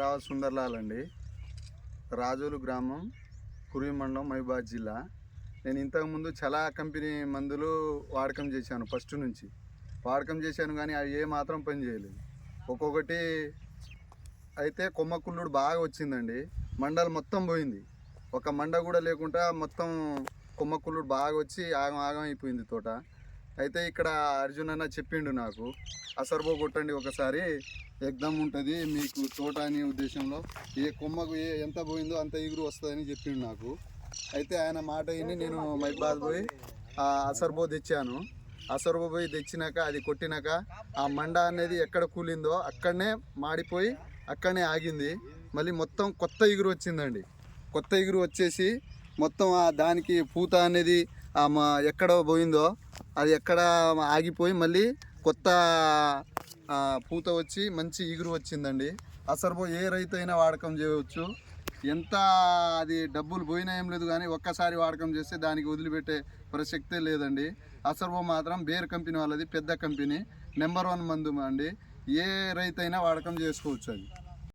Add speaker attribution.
Speaker 1: రావు సుందర్లాల్ అండి. రాజోలు గ్రామం కురివి మండలం మహిబాద్ జిల్లా. నేను ఇంతకుముందు చాలా కంపెనీ మందులు వాడకం చేశాను ఫస్ట్ నుంచి. వాడకం చేశాను కానీ అవి ఏ మాత్రం పని చేయలేదు. ఒక్కొక్కటి అయితే కొమ్మకుళ్ళుడు బాగా వచ్చిందండి. మండలు మొత్తం పోయింది. ఒక మండ కూడా లేకుండా మొత్తం కొమ్మకుళ్ళుడు బాగా వచ్చి ఆగం ఆగం అయిపోయింది తోట. అయితే ఇక్కడ అర్జున్ అన్న చెప్పిండు నాకు అసర్బో కొట్టండి ఒకసారి ఎగ్దమ్ ఉంటుంది మీకు తోట అనే ఉద్దేశంలో ఏ కొమ్మకు ఏ ఎంత పోయిందో అంత ఎగురు వస్తుందని చెప్పిండు నాకు. అయితే ఆయన మాట విని నేను మైబాద్ పోయి ఆ అసర్బో తెచ్చాను. అసర్బో పోయి తెచ్చినాక అది కొట్టినాక ఆ మండ అనేది ఎక్కడ కూలిందో అక్కడనే మాడిపోయి అక్కడనే ఆగింది. మళ్ళీ మొత్తం కొత్త ఎగురు వచ్చిందండి. కొత్త ఎగురు వచ్చేసి మొత్తం ఆ దానికి పూత అనేది ఆ మా ఎక్కడ పోయిందో అది ఎక్కడ ఆగిపోయి మళ్ళీ కొత్త పూత వచ్చి మంచి ఇగురు వచ్చిందండి. అసర్బో ఏ రైతు అయినా వాడకం చేయవచ్చు. ఎంత అది డబ్బులు పోయినా ఏం లేదు కానీ ఒక్కసారి వాడకం చేస్తే దానికి వదిలిపెట్టే ప్రసక్తే లేదండి. అసర్బో మాత్రం బేర్ కంపెనీ వాళ్ళది పెద్ద కంపెనీ నెంబర్ వన్ మందు అండి. ఏ రైతు అయినా వాడకం చేసుకోవచ్చు అది.